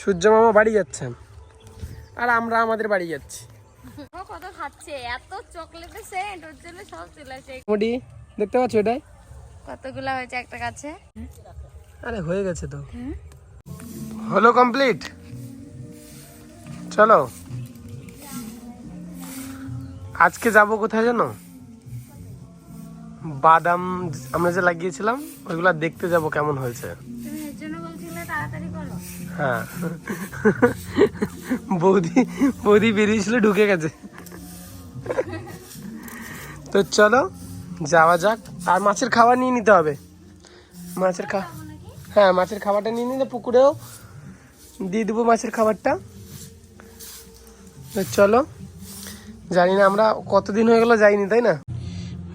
সূর্য মামা বাড়ি যাচ্ছেন আর আমরা আমাদের বাড়ি যাচ্ছি। কত খাচ্ছে এত চকলেটের সেন্ট ওর জন্য সব চলে আসে। মোটামুটি দেখতে পাচ্ছ এটাই? কতগুলা হয়েছে একটা কাছে আরে হয়ে গেছে তো। হলো কমপ্লিট চলো। আজকে যাব কোথায় জানো? বাদাম আমরা যে লাগিয়েছিলাম ওইগুলা দেখতে যাব কেমন হয়েছে তুমি এর জন্য বলছিলে তাড়াতাড়ি করো হ্যাঁ। বৌদি বৌদি বেরিয়েছিল, ঢুকে গেছে। তো চলো, যাওয়া যাক। আর মাছের খাবার নিয়ে নিতে হবে। মাছের খা হ্যাঁ মাছের খাবারটা নিয়ে নিলে পুকুরেও দিয়ে দেবো মাছের খাবারটা। তো চলো, জানি না আমরা কতদিন হয়ে গেল যাইনি, তাই না?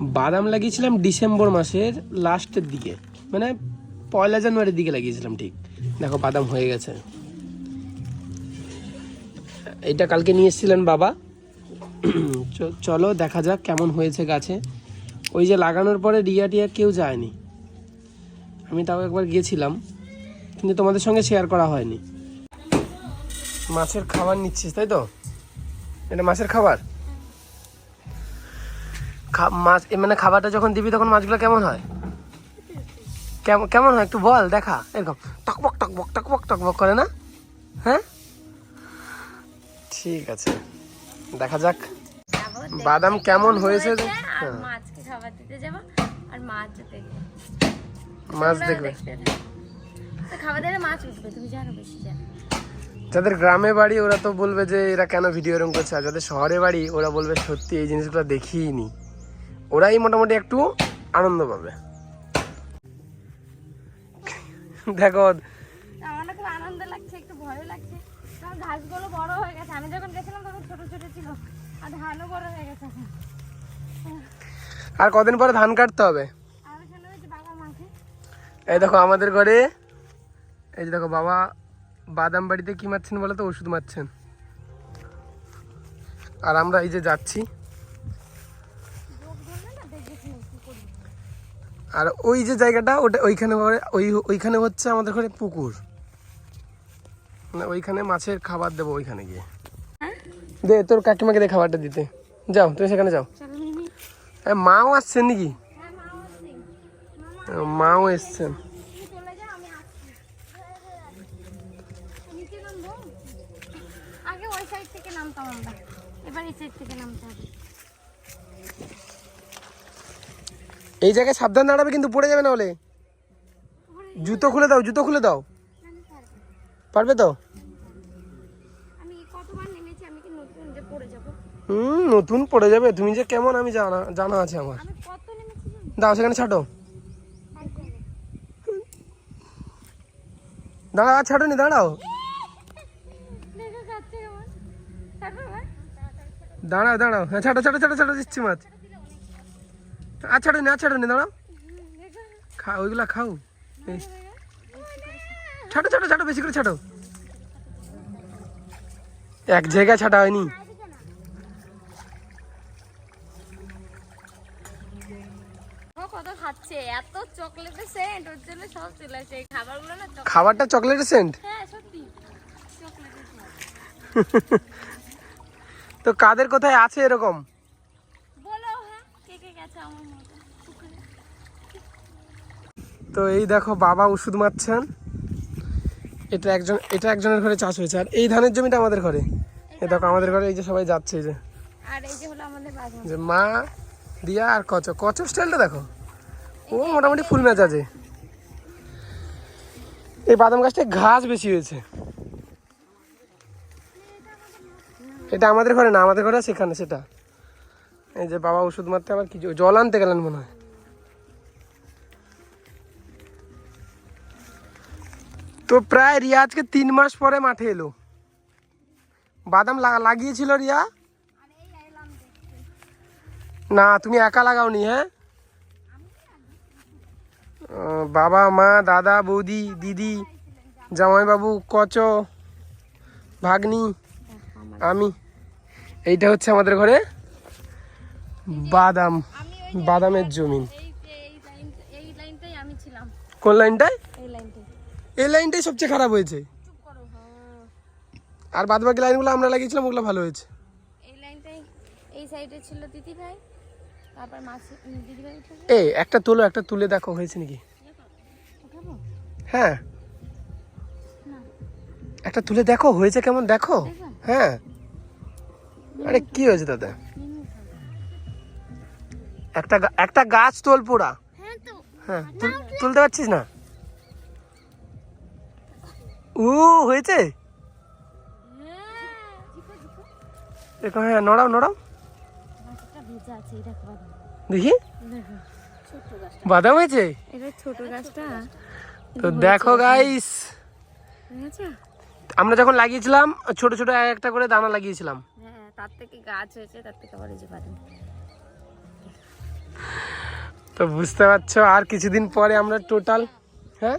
বাদাম লাগিয়েছিলাম ডিসেম্বর মাসের লাস্টের দিকে। মানে পয়লা জানুয়ারির দিকে লাগিয়েছিলাম, ঠিক। দেখো বাদাম হয়ে গেছে। এটা কালকে নিয়ে এসেছিলেন বাবা। চলো দেখা যাক কেমন হয়েছে গাছে। ওই যে লাগানোর পরে রিয়া টিয়া কেউ যায়নি। আমি তাও একবার গিয়েছিলাম, কিন্তু তোমাদের সঙ্গে শেয়ার করা হয়নি। মাছের খাবার নিচ্ছিস, তাই তো? এটা মাছের খাবার? মাছ মানে খাবারটা যখন দিবি তখন মাছগুলো কেমন হয়? কেমন কেমন হয় একটু বল দেখা। এরকম টকবক টকবক টকবক টকবক করে না? হ্যাঁ? ঠিক আছে। দেখা যাক। বাদাম কেমন হয়েছে হ্যাঁ, মাছকে খাবার দিতে যাব আর মাছ দেখবে মাছ দেখবে। খাবার দিলে মাছ উঠবে তুমি জানো বেশি জানো। যাদের গ্রামে বাড়ি ওরা তো বলবে যে এরা কেন ভিডিও এরকম করছে আর যাদের শহরে বাড়ি ওরা বলবে সত্যি এই জিনিসগুলো দেখিনি ওরাই মোটামুটি একটু আনন্দ পাবে। দেখো আমার খুব আনন্দ লাগছে একটু ভয় লাগছে। কারণ ঘাসগুলো বড় হয়ে গেছে। আমি যখন গেছিলাম তখন ছোট ছোট ছিল আর ধানও বড় হয়ে গেছে আর কদিন পরে ধান কাটতে হবে? এই দেখো আমাদের ঘরে এই যে দেখো বাবা বাদাম বাড়িতে কি মারছেন বলো তো? ওষুধ মারছেন। আর আমরা এই যে যাচ্ছি যোগ ধরলে না দেখেছি কি করি আর ওই যে জায়গাটা ওটা ওইখানে ওই ওইখানে হচ্ছে আমাদের ঘরে পুকুর। মানে ওইখানে মাছের খাবার দেবো ওইখানে গিয়ে। হ্যাঁ? দে তোর কাকিমাকে দে খাবারটা দিতে। যাও তুমি সেখানে যাও। এ, মাও আসছেন নাকি? হ্যাঁ মাও এসছেন আগে ওই সাইড থেকে নামতাম আমরা। এবার এই সাইড থেকে নামতে হবে। এই জায়গায় সাবধান দাঁড়াবে কিন্তু পড়ে যাবে না বলে জুতো খুলে দাও জুতো খুলে দাও। পারবে তো? হুম নতুন পড়ে যাবে। তুমি যে কেমন আমি জানা জানা আছে আমার। দাও সেখানে ছাটো দাঁড়াও আর ছাটো নি দাঁড়াও। দাঁড়াও দাঁড়াও। হ্যাঁ ছাটো ছাটো ছাটো ছাটো দিচ্ছি মাছ। আর ছাটো নি ছাটো নি দাঁড়াও। খা ওইগুলা খাও। ছাটো ছাটো ছাটো বেশি করে ছাটো এক জায়গায় ছাটা হয়নি। সেন্ট খাবারটা চকলেটের সেন্ট হ্যাঁ scent। তো কাদের কোথায় আছে এরকম বলো হ্যাঁ কে কে গেছে আমার মতো পুকুরে তো এই দেখো বাবা ওষুধ মারছেন। এটা একজন এটা একজনের ঘরে চাষ হয়েছে। আর এই ধানের জমিটা আমাদের ঘরে। এই দেখো আমাদের ঘরে এই যে সবাই যাচ্ছে এই যে। যে মা দিয়া আর কচ। কচ স্টাইলটা দেখো। ও মোটামুটি ফুল আছে এই বাদাম গাছটায় ঘাস বেশি হয়েছে। এটা আমাদের ঘরে না আমাদের ঘরে সেখানে সেটা। এই যে বাবা ওষুধ মারতে আবার কিছু জল আনতে গেলেন মনে হয়। তো প্রায় রিয়া আজকে তিন মাস পরে মাঠে এলো। বাদাম লাগা- লাগিয়েছিল রিয়া? না তুমি একা লাগাওনি হ্যাঁ? বাবা মা দাদা বৌদি দিদি জামাইবাবু কচ ভাগ্নি আমি। এইটা হচ্ছে আমাদের ঘরে বাদাম বাদামের জমিন। কোন লাইনটায় এই লাইনটাই সবচেয়ে খারাপ হয়েছে। হ্যাঁ। আর বাদ বাকি লাইনগুলো আমরা লাগিয়েছিলাম ওগুলো ভালো হয়েছে। এই লাইনটাই এই সাইডে ছিল দিদি ভাই তারপর মাসি দিদি ভাই এই একটা তুলো একটা তুলে দেখো হয়েছে নাকি? হ্যাঁ। একটা তুলে দেখো হয়েছে কেমন দেখো। হ্যাঁ। আরে কি হয়েছে দাদা? একটা একটা গাছ তোল পোড়া। হ্যাঁ হ্যাঁ তুল- তুলতে পারছিস না? ও হয়েছে? হ্যাঁ দেখো হ্যাঁ নড়াও নড়াও। দেখো। বাদাম হয়েছে? তো দেখো গাইস আমরা যখন লাগিয়েছিলাম, ছোট ছোট এক একটা করে দানা লাগিয়েছিলাম। তার থেকে গাছ হয়েছে তার থেকে আবার যে বাদাম তো বুঝতে পারছ, আর কিছুদিন পরে আমরা টোটাল হ্যাঁ?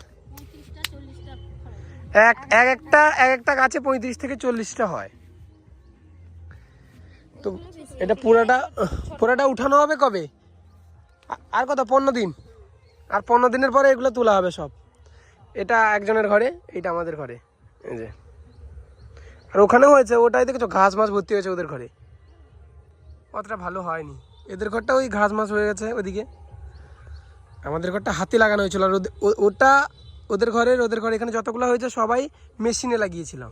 এক এক একটা এক একটা গাছে পঁয়ত্রিশ থেকে চল্লিশটা হয়। তো এটা পুরাটা পুরাটা উঠানো হবে কবে? আর কত? পনেরো দিন। আর পনেরো দিনের পরে এগুলো তোলা হবে সব। এটা একজনের ঘরে, এটা আমাদের ঘরে। এই যে। আর ওখানেও হয়েছে, ওটাই দেখেছ, ঘাস মাছ ভর্তি হয়েছে ওদের ঘরে। অতটা ভালো হয়নি। এদের ঘরটা ওই ঘাস মাছ হয়ে গেছে ওদিকে। আমাদের ঘরটা হাতি লাগানো হয়েছিল, আর ওটা ওদের ঘরের ওদের ঘরে এখানে যতগুলো হয়েছে সবাই মেশিনে লাগিয়েছিলাম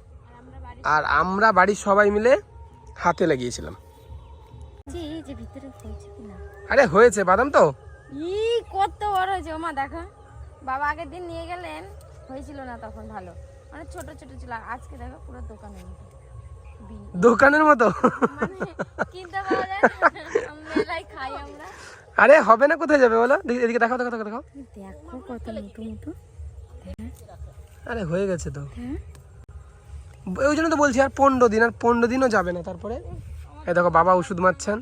আর আমরা বাড়ির সবাই মিলে হাতে লাগিয়েছিলাম। আরে হয়েছে বাদাম তো? ই কত বড় হয়েছে ওমা দেখো। বাবা আগের দিন নিয়ে গেলেন হয়েছিল না তখন ভালো। মানে ছোট ছোট ছিল আর আজকে দেখো পুরো দোকানের মতো। দোকানের মতো? মানে কিনতে পাওয়া যায় না। খাই আমরা। আরে হবে না কোথায় যাবে বলো? এদিকে দেখাও দেখো দেখো দেখো দেখো কত মোটো মোটো। আরে, হয়ে গেছে তো। ওই জন্য তো বলছি, আর পনেরো দিন, আর পনেরো দিনও যাবে না তারপরে। এই দেখো, বাবা ওষুধ মারছেন।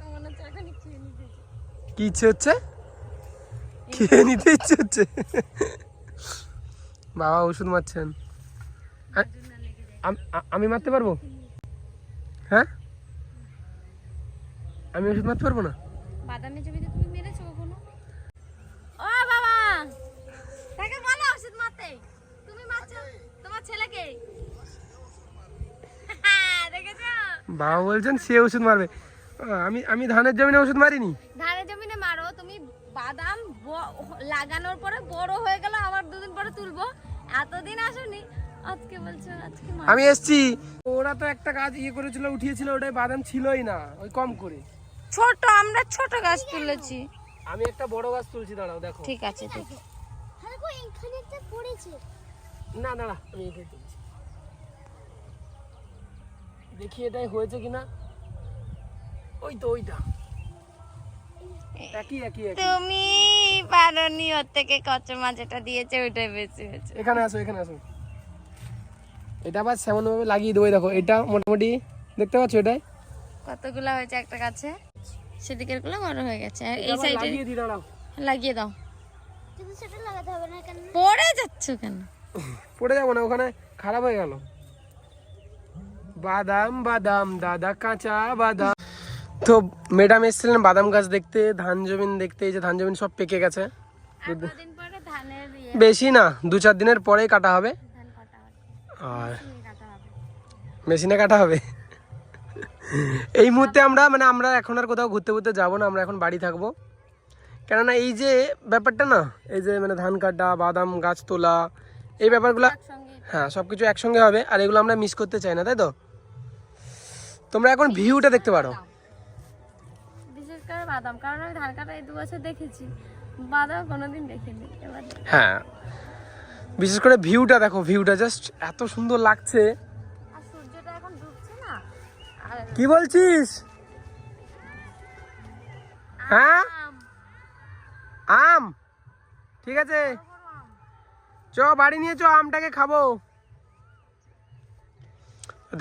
কি ইচ্ছে হচ্ছে? খেয়ে নিতে ইচ্ছে হচ্ছে? বাবা ওষুধ মারছেন। আমি মারতে পারব? হ্যাঁ? আমি ওষুধ মারতে পারব না? বাদামের জমিতে তুমি মেরেছো কখনো ও বাবা তাকে বলো ওষুধ মারতে তুমি মারছো তোমার ছেলেকে? বাবা বলছেন সে ওষুধ মারবে। আমি আমি ধানের জমিনে ওষুধ মারিনি। ধানের জমিনে মারো তুমি বাদাম লাগানোর পরে বড় হয়ে গেল আবার দুদিন পরে তুলবো। এতদিন আসোনি। আজকে বলছো আজকে আমি এসছি। ওরা তো একটা গাছ ইয়ে করেছিল উঠিয়েছিল ওটাই বাদাম ছিলই না ওই কম করে। ছোট আমরা ছোট গাছ তুলেছি। আমি একটা বড় গাছ তুলছি দাঁড়াও দেখো। ঠিক আছে দেখি। না দাঁড়া আমি এটাই তুলছি। দেখি এটাই হয়েছে কিনা। ওই তো ওইটা। একই একই একই। তুমি পারনি ওর থেকে কচমা যেটা দিয়েছে ওইটাই বেশি হয়েছে। এখানে আসো এখানে আসো। এটা আবার সেমন ভাবে লাগিয়ে দেবো দেখো এটা মোটামুটি দেখতে পাচ্ছ এটাই? কতগুলো হয়েছে একটা গাছে? সেদিকেরগুলো বড় হয়ে গেছে। আর এই এটা সাইডে লাগিয়ে দাঁড়াও। লাগিয়ে দাও। পড়ে যাচ্ছ কেন? পড়ে যাব না ওখানে খারাপ হয়ে গেল। বাদাম বাদাম দাদা কাঁচা বাদাম। তো ম্যাডাম এসেছিলেন বাদাম গাছ দেখতে ধান জমিন দেখতে এই যে ধান জমিন সব পেকে গেছে। ইয়ে বেশি না দু চার দিনের পরেই কাটা হবে। আর মেশিনে কাটা হবে। এই মুহূর্তে আমরা মানে আমরা এখন আর কোথাও ঘুরতে ঘুরতে যাব না আমরা এখন বাড়ি থাকব। কেননা এই যে ব্যাপারটা না এই যে মানে ধান কাটা বাদাম গাছ তোলা এই ব্যাপারগুলো হ্যাঁ সব কিছু একসঙ্গে হবে আর এগুলো আমরা মিস করতে চাই না তাই তো? তোমরা এখন ভিউটা দেখতে পারো। বিশেষ করে বাদাম কারণ আমি ধান কাটা এই দু বছর দেখেছি। বাদাম কোনোদিন দেখিনি হ্যাঁ। বিশেষ করে ভিউটা দেখো ভিউটা জাস্ট এত সুন্দর লাগছে। কি বলছিস? হ্যাঁ? আম, আম ঠিক আছে। চ, বাড়ি নিয়ে চ, আমটাকে খাব।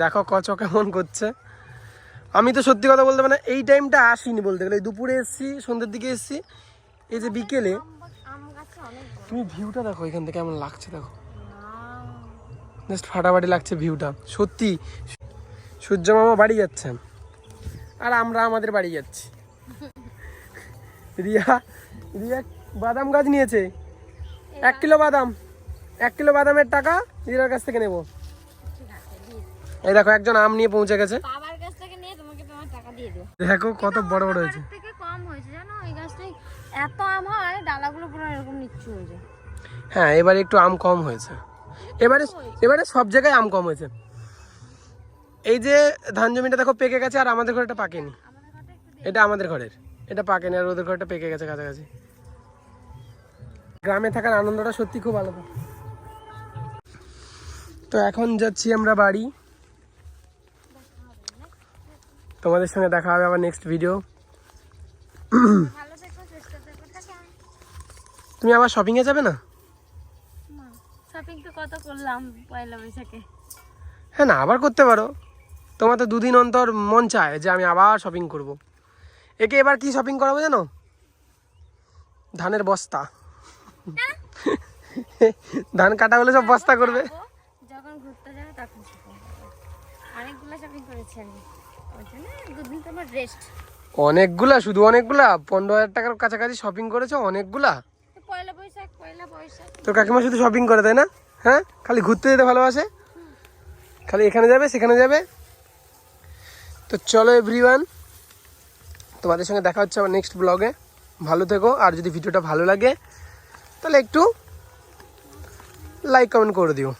দেখো, কচ কেমন করছে। আমি তো সত্যি কথা বলতে মানে এই টাইমটা আসিনি বলতে গেলে। দুপুরে এসছি, সন্ধ্যের দিকে এসছি। এই যে বিকেলে তুমি ভিউটা দেখো, এখান থেকে কেমন লাগছে দেখো। জাস্ট ফাটাফাটি লাগছে ভিউটা সত্যি, সূর্য মামা বাড়ি যাচ্ছেন আর আমরা আমাদের বাড়ি যাচ্ছি। রিয়া রিয়া বাদাম গাছ নিয়েছে। এক কিলো বাদাম। এক কিলো বাদামের টাকা রিয়ার কাছ থেকে নেব। এই দেখো একজন আম নিয়ে পৌঁছে গেছে। দেখো কত বড় বড় হয়েছে। কম হয়েছে জানো? এই গাছটাই এত আম হয় ডালাগুলো পুরো এরকম নিচ্ছু হয়ে যায়। হ্যাঁ এবারে একটু আম কম হয়েছে। এবারে এবারে সব জায়গায় আম কম হয়েছে। এই যে ধান জমিটা দেখো পেকে গেছে আর আমাদের ঘরটা পাকেনি। এটা আমাদের ঘরের। এটা পাকেনি আর ওদের ঘরটা পেকে গেছে কাছাকাছি। গ্রামে থাকার আনন্দটা সত্যি খুব আলাদা। তো এখন যাচ্ছি আমরা বাড়ি। তোমাদের সঙ্গে দেখা হবে আবার নেক্সট ভিডিও তুমি আবার শপিংয়ে যাবে না? শপিং তো কত করলাম পয়লা বৈশাখে। হ্যাঁ না আবার করতে পারো। তোমার তো দুদিন অন্তর মন চায় যে আমি আবার শপিং করব। একে এবার কি শপিং করাবো জানো? ধানের বস্তা। ধান কাটা হলে সব বস্তা করবে। যখন ঘুরতে যাবে তখন শপিং অনেকগুলো শপিং করেছি আমি। ওই জন্য দুদিন তোমার রেস্ট অনেকগুলা? শুধু অনেকগুলা? পনেরো হাজার টাকার কাছাকাছি শপিং করেছ? অনেকগুলা? পয়লা বৈশাখ পয়লা বৈশাখ। তোর কাকিমা শুধু শপিং করে তাই না? হ্যাঁ? খালি ঘুরতে যেতে ভালোবাসে? খালি এখানে যাবে সেখানে যাবে? তো চলো এভরিওয়ান তোমাদের সঙ্গে দেখা হচ্ছে আমার নেক্সট ব্লগে ভালো থেকো আর যদি ভিডিওটা ভালো লাগে তাহলে একটু লাইক কমেন্ট করে দিও।